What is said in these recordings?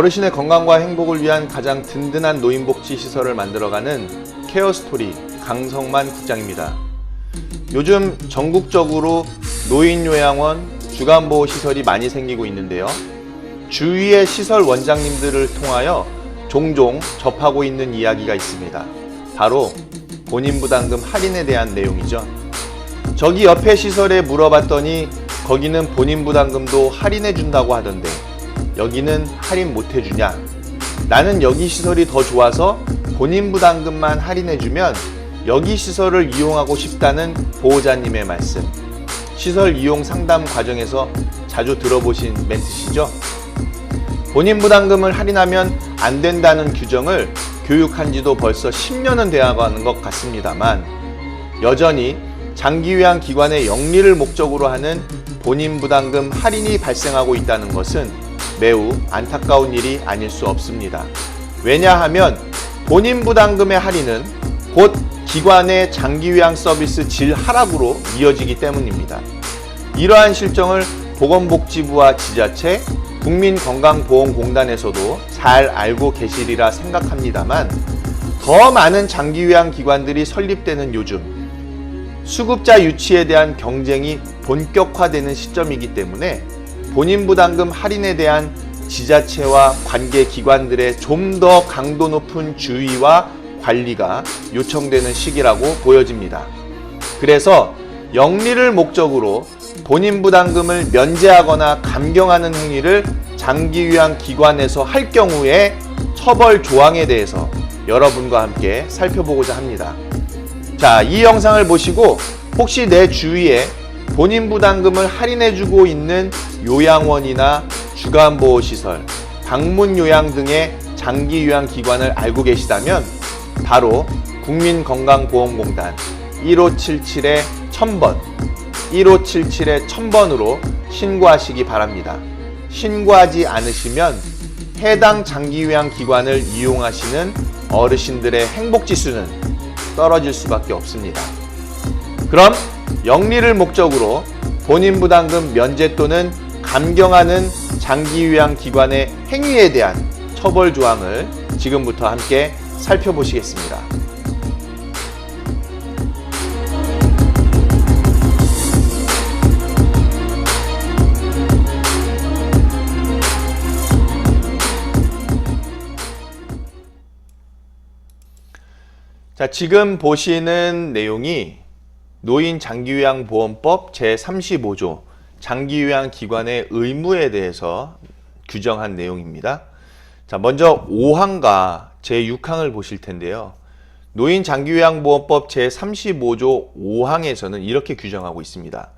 어르신의 건강과 행복을 위한 가장 든든한 노인복지 시설을 만들어가는 케어 스토리 강성만 국장입니다. 요즘 전국적으로 노인요양원, 주간보호시설이 많이 생기고 있는데요. 주위의 시설 원장님들을 통하여 종종 접하고 있는 이야기가 있습니다. 바로 본인 부담금 할인에 대한 내용이죠. 저기 옆에 시설에 물어봤더니 거기는 본인 부담금도 할인해 준다고 하던데 여기는 할인 못 해주냐? 나는 여기 시설이 더 좋아서 본인 부담금만 할인해 주면 여기 시설을 이용하고 싶다는 보호자님의 말씀. 시설 이용 상담 과정에서 자주 들어보신 멘트시죠? 본인 부담금을 할인하면 안 된다는 규정을 교육한 지도 벌써 10년은 되어가는 것 같습니다만 여전히 장기요양 기관의 영리를 목적으로 하는 본인 부담금 할인이 발생하고 있다는 것은 매우 안타까운 일이 아닐 수 없습니다. 왜냐하면 본인 부담금의 할인은 곧 기관의 장기 요양 서비스 질 하락으로 이어지기 때문입니다. 이러한 실정을 보건복지부와 지자체, 국민건강보험공단에서도 잘 알고 계시리라 생각합니다만 더 많은 장기 요양 기관들이 설립되는 요즘 수급자 유치에 대한 경쟁이 본격화되는 시점이기 때문에 본인 부담금 할인에 대한 지자체와 관계 기관들의 좀 더 강도 높은 주의와 관리가 요청되는 시기라고 보여집니다. 그래서 영리를 목적으로 본인 부담금을 면제하거나 감경하는 행위를 장기요양 기관에서 할 경우에 처벌 조항에 대해서 여러분과 함께 살펴보고자 합니다. 자, 이 영상을 보시고 혹시 내 주위에 본인 부담금을 할인해주고 있는 요양원이나 주간보호시설, 방문요양 등의 장기요양 기관을 알고 계시다면 바로 국민건강보험공단 1577의 1000번, 1577의 1000번으로 신고하시기 바랍니다. 신고하지 않으시면 해당 장기요양 기관을 이용하시는 어르신들의 행복지수는 떨어질 수밖에 없습니다. 그럼 영리를 목적으로 본인 부담금 면제 또는 감경하는 장기요양 기관의 행위에 대한 처벌 조항을 지금부터 함께 살펴보시겠습니다. 자, 지금 보시는 내용이 노인 장기요양 보험법 제35조 장기요양 기관의 의무에 대해서 규정한 내용입니다. 자, 먼저 5항과 제6항을 보실 텐데요. 노인 장기요양 보험법 제35조 5항에서는 이렇게 규정하고 있습니다.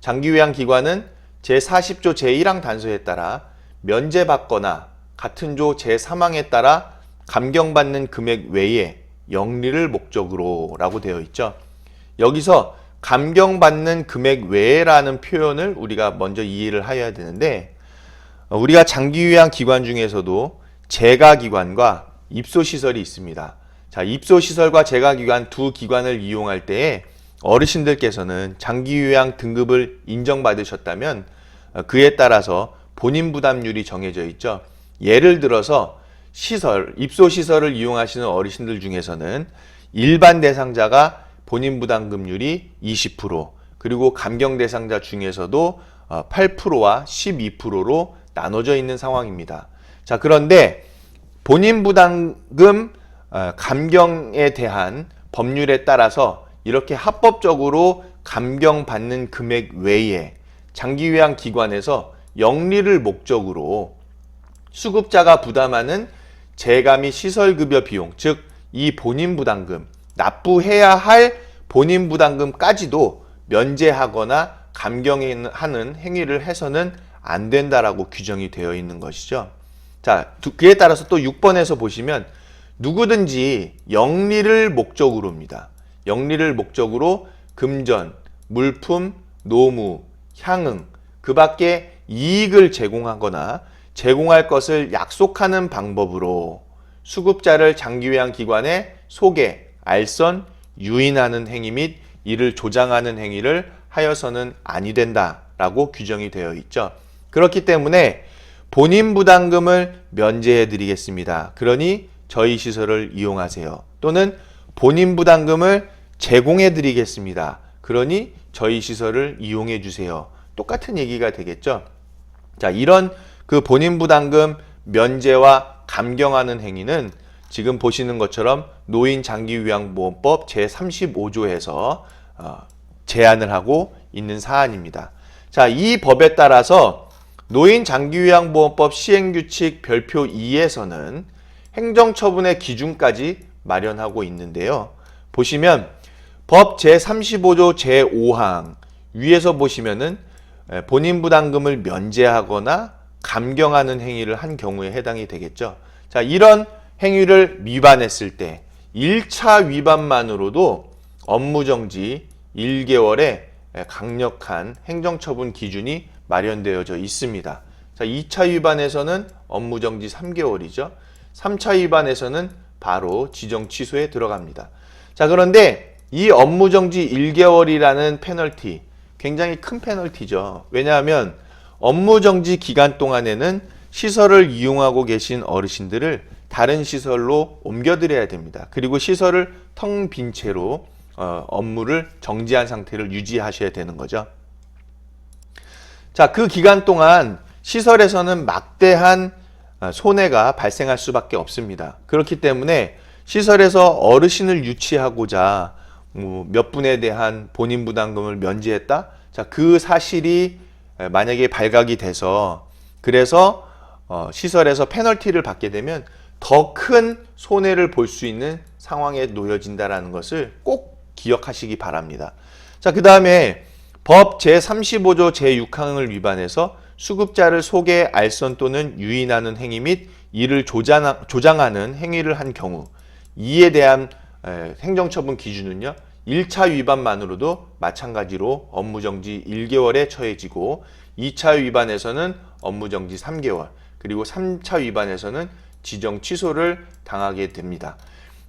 장기요양 기관은 제40조 제1항 단서에 따라 면제받거나 같은 조 제3항에 따라 감경받는 금액 외에 영리를 목적으로 라고 되어 있죠. 여기서 감경받는 금액 외라는 표현을 우리가 먼저 이해를 해야 되는데 어, 우리가 장기 요양 기관 중에서도 재가 기관과 입소 시설이 있습니다. 자, 입소 시설과 재가 기관 두 기관을 이용할 때에 어르신들께서는 장기 요양 등급을 인정받으셨다면 어, 그에 따라서 본인 부담률이 정해져 있죠. 예를 들어서 시설, 입소 시설을 이용하시는 어르신들 중에서는 일반 대상자가 본인 부담금률이 20%, 그리고 감경 대상자 중에서도 8%와 12%로 나눠져 있는 상황입니다. 자, 그런데 본인 부담금 어, 감경에 대한 법률에 따라서 이렇게 합법적으로 감경받는 금액 외에 장기요양 기관에서 영리를 목적으로 수급자가 부담하는 재가 및 시설급여 비용, 즉 이 본인 부담금, 납부해야 할 본인 부담금까지도 면제하거나 감경하는 행위를 해서는 안 된다라고 규정이 되어 있는 것이죠. 자, 그에 따라서 또 6번에서 보시면 누구든지 영리를 목적으로입니다. 영리를 목적으로 금전, 물품, 노무, 향응, 그 밖에 이익을 제공하거나 제공할 것을 약속하는 방법으로 수급자를 장기요양 기관에 소개, 알선, 유인하는 행위 및 이를 조장하는 행위를 하여서는 아니 된다라고 규정이 되어 있죠. 그렇기 때문에 본인 부담금을 면제해 드리겠습니다. 그러니 저희 시설을 이용하세요. 또는 본인 부담금을 제공해 드리겠습니다. 그러니 저희 시설을 이용해 주세요. 똑같은 얘기가 되겠죠. 자, 이런 그 본인 부담금 면제와 감경하는 행위는 지금 보시는 것처럼 노인 장기 요양 보험법 제35조에서 어, 제한을 하고 있는 사안입니다. 자, 이 법에 따라서 노인 장기 요양 보험법 시행 규칙 별표 2에서는 행정 처분의 기준까지 마련하고 있는데요. 보시면 법 제35조 제5항 위에서 보시면은 에, 본인 부담금을 면제하거나 감경하는 행위를 한 경우에 해당이 되겠죠. 자, 이런 행위를 위반했을 때 1차 위반만으로도 업무정지 1개월의 강력한 행정처분 기준이 마련되어져 있습니다. 자, 2차 위반에서는 업무정지 3개월이죠. 3차 위반에서는 바로 지정 취소에 들어갑니다. 자, 그런데 이 업무정지 1개월이라는 페널티 굉장히 큰 페널티죠. 왜냐하면 업무정지 기간 동안에는 시설을 이용하고 계신 어르신들을 다른 시설로 옮겨드려야 됩니다. 그리고 시설을 텅 빈 채로 어, 업무를 정지한 상태를 유지하셔야 되는 거죠. 자, 그 기간 동안 시설에서는 막대한 어, 손해가 발생할 수밖에 없습니다. 그렇기 때문에 시설에서 어르신을 유치하고자 뭐 몇 분에 대한 본인 부담금을 면제했다. 자, 그 사실이 에, 만약에 발각이 돼서 그래서 어, 시설에서 페널티를 받게 되면 더 큰 손해를 볼 수 있는 상황에 놓여진다라는 것을 꼭 기억하시기 바랍니다. 자, 그 다음에 법 제35조 제6항을 위반해서 수급자를 속에 알선 또는 유인하는 행위 및 이를 조장, 조장하는 행위를 한 경우 이에 대한 에, 행정처분 기준은요. 1차 위반만으로도 마찬가지로 업무정지 1개월에 처해지고 2차 위반에서는 업무정지 3개월 그리고 3차 위반에서는 지정 취소를 당하게 됩니다.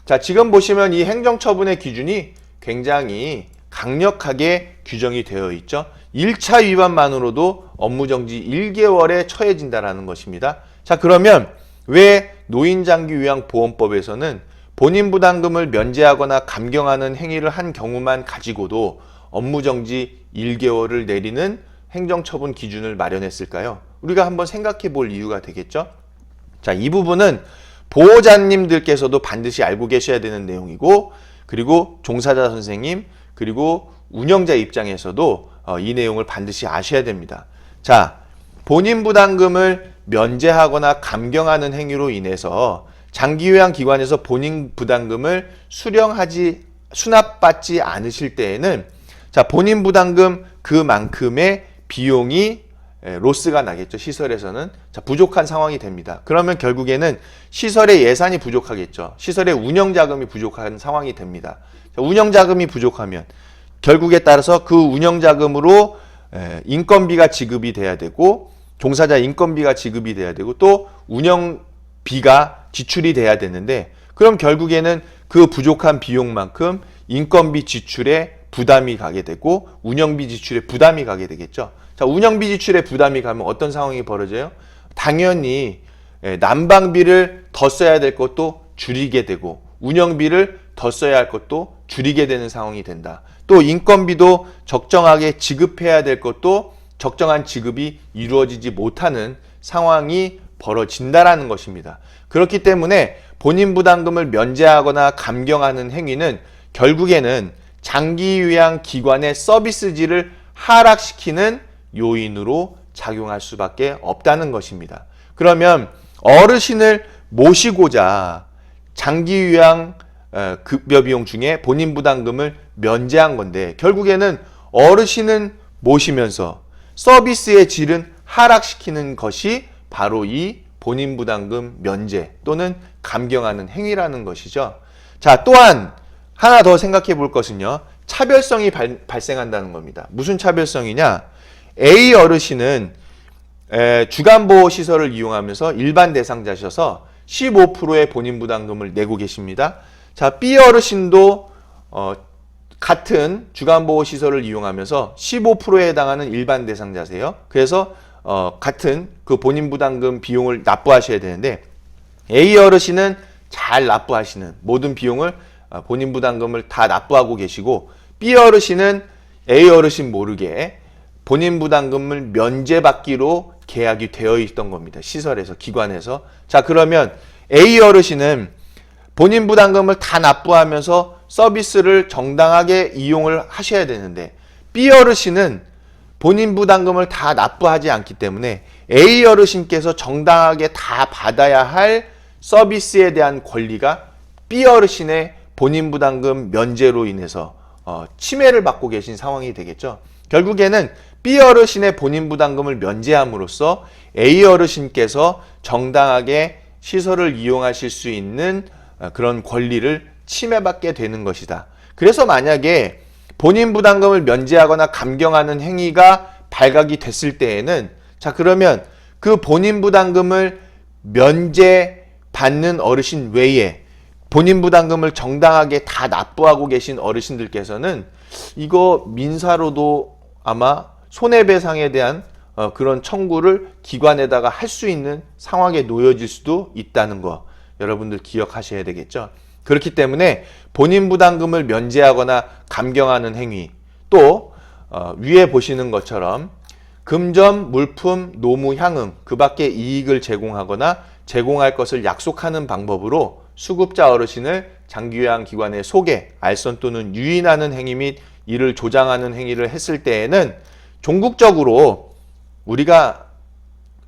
자, 지금 보시면 이 행정처분의 기준이 굉장히 강력하게 규정이 되어 있죠. 1차 위반만으로도 업무정지 1개월에 처해진다라는 것입니다. 자, 그러면 왜 노인장기요양보험법에서는 본인 부담금을 면제하거나 감경하는 행위를 한 경우만 가지고도 업무정지 1개월을 내리는 행정처분 기준을 마련했을까요? 우리가 한번 생각해 볼 이유가 되겠죠? 자, 이 부분은 보호자님들께서도 반드시 알고 계셔야 되는 내용이고, 그리고 종사자 선생님, 그리고 운영자 입장에서도 어, 이 내용을 반드시 아셔야 됩니다. 자, 본인 부담금을 면제하거나 감경하는 행위로 인해서 장기요양 기관에서 본인 부담금을 수령하지, 수납받지 않으실 때에는 자, 본인 부담금 그만큼의 비용이 에, 로스가 나겠죠. 시설에서는. 자, 부족한 상황이 됩니다. 그러면 결국에는 시설의 예산이 부족하겠죠. 시설의 운영 자금이 부족한 상황이 됩니다. 자, 운영 자금이 부족하면 결국에 따라서 그 운영 자금으로 에, 인건비가 지급이 돼야 되고 종사자 인건비가 지급이 돼야 되고 또 운영비가 지출이 돼야 되는데 그럼 결국에는 그 부족한 비용만큼 인건비 지출에 부담이 가게 되고 운영비 지출에 부담이 가게 되겠죠. 자, 운영비 지출에 부담이 가면 어떤 상황이 벌어져요? 당연히 예, 난방비를 더 써야 될 것도 줄이게 되고 운영비를 더 써야 할 것도 줄이게 되는 상황이 된다. 또 인건비도 적정하게 지급해야 될 것도 적정한 지급이 이루어지지 못하는 상황이 벌어진다라는 것입니다. 그렇기 때문에 본인 부담금을 면제하거나 감경하는 행위는 결국에는 장기 요양 기관의 서비스질을 하락시키는 요인으로 작용할 수밖에 없다는 것입니다. 그러면 어르신을 모시고자 장기 요양 어, 급여 비용 중에 본인 부담금을 면제한 건데 결국에는 어르신은 모시면서 서비스의 질은 하락시키는 것이 바로 이 본인 부담금 면제 또는 감경하는 행위라는 것이죠. 자, 또한 하나 더 생각해 볼 것은요. 차별성이 발, 발생한다는 겁니다. 무슨 차별성이냐? A 어르신은 에, 주간보호 시설을 이용하면서 일반 대상자셔서 15%의 본인 부담금을 내고 계십니다. 자, B 어르신도 어, 같은 주간보호 시설을 이용하면서 15%에 해당하는 일반 대상자세요. 그래서 어, 같은 그 본인 부담금 비용을 납부하셔야 되는데 A 어르신은 잘 납부하시는 모든 비용을 어, 본인 부담금을 다 납부하고 계시고 B 어르신은 A 어르신 모르게 본인 부담금을 면제받기로 계약이 되어 있던 겁니다. 시설에서 기관에서 자 그러면 A 어르신은 본인 부담금을 다 납부하면서 서비스를 정당하게 이용을 하셔야 되는데 B 어르신은 본인 부담금을 다 납부하지 않기 때문에 A 어르신께서 정당하게 다 받아야 할 서비스에 대한 권리가 B 어르신의 본인 부담금 면제로 인해서 어, 침해를 받고 계신 상황이 되겠죠. 결국에는 B 어르신의 본인 부담금을 면제함으로써 A 어르신께서 정당하게 시설을 이용하실 수 있는 어, 그런 권리를 침해받게 되는 것이다. 그래서 만약에 본인 부담금을 면제하거나 감경하는 행위가 발각이 됐을 때에는 자 그러면 그 본인 부담금을 면제 받는 어르신 외에 본인 부담금을 정당하게 다 납부하고 계신 어르신들께서는 이거 민사로도 아마 손해배상에 대한 어, 그런 청구를 기관에다가 할 수 있는 상황에 놓여질 수도 있다는 거 여러분들 기억하셔야 되겠죠. 그렇기 때문에 본인 부담금을 면제하거나 감경하는 행위 또 어, 위에 보시는 것처럼 금전, 물품, 노무, 향응 그 밖에 이익을 제공하거나 제공할 것을 약속하는 방법으로 수급자 어르신을 장기요양 기관에 소개, 알선 또는 유인하는 행위 및 이를 조장하는 행위를 했을 때에는 종국적으로 우리가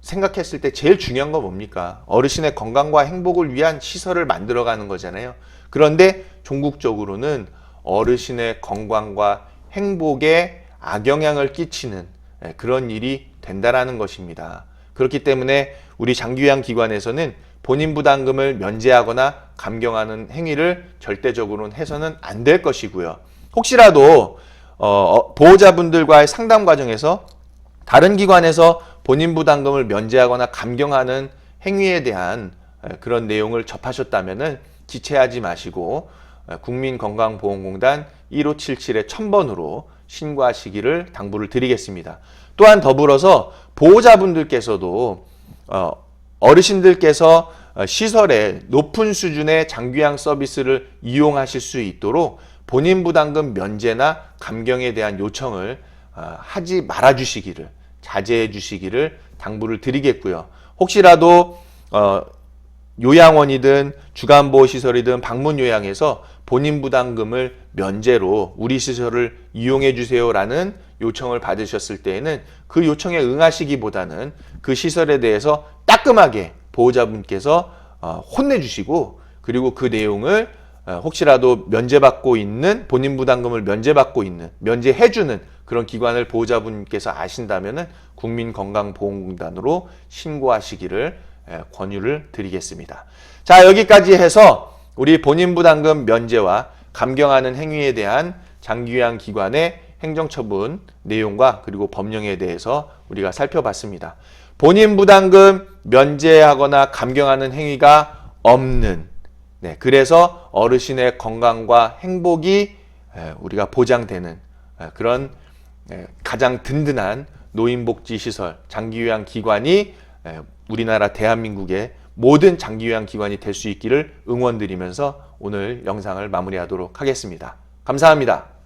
생각했을 때 제일 중요한 건 뭡니까? 어르신의 건강과 행복을 위한 시설을 만들어가는 거잖아요. 그런데 종국적으로는 어르신의 건강과 행복에 악영향을 끼치는 예, 그런 일이 된다라는 것입니다. 그렇기 때문에 우리 장기요양 기관에서는 본인 부담금을 면제하거나 감경하는 행위를 절대적으로는 해서는 안 될 것이고요. 혹시라도 어, 보호자분들과의 상담 과정에서 다른 기관에서 본인 부담금을 면제하거나 감경하는 행위에 대한 그런 내용을 접하셨다면은 지체하지 마시고 국민건강보험공단 1577의 1000번으로 신고하시기를 당부를 드리겠습니다. 또한 더불어서 보호자분들께서도 어, 어르신들께서 시설에 높은 수준의 장귀양 서비스를 이용하실 수 있도록 본인 부담금 면제나 감경에 대한 요청을 어, 하지 말아 주시기를 자제해 주시기를 당부를 드리겠고요. 혹시라도 어, 요양원이든 주간보호시설이든 방문 요양에서 본인 부담금을 면제로 우리 시설을 이용해 주세요라는 요청을 받으셨을 때에는 그 요청에 응하시기보다는 그 시설에 대해서 따끔하게 보호자분께서 어, 혼내주시고 그리고 그 내용을 어, 혹시라도 면제받고 있는 본인 부담금을 면제받고 있는 면제해주는 그런 기관을 보호자분께서 아신다면은 국민건강보험공단으로 신고하시기를 예, 권유를 드리겠습니다. 자 여기까지 해서 우리 본인 부담금 면제와 감경하는 행위에 대한 장기요양 기관의 행정처분 내용과 그리고 법령에 대해서 우리가 살펴봤습니다. 본인 부담금 면제하거나 감경하는 행위가 없는 네, 그래서 어르신의 건강과 행복이 에, 우리가 보장되는 에, 그런 에, 가장 든든한 노인복지시설 장기요양 기관이 에, 우리나라 대한민국의 모든 장기요양 기관이 될 수 있기를 응원드리면서 오늘 영상을 마무리하도록 하겠습니다. 감사합니다.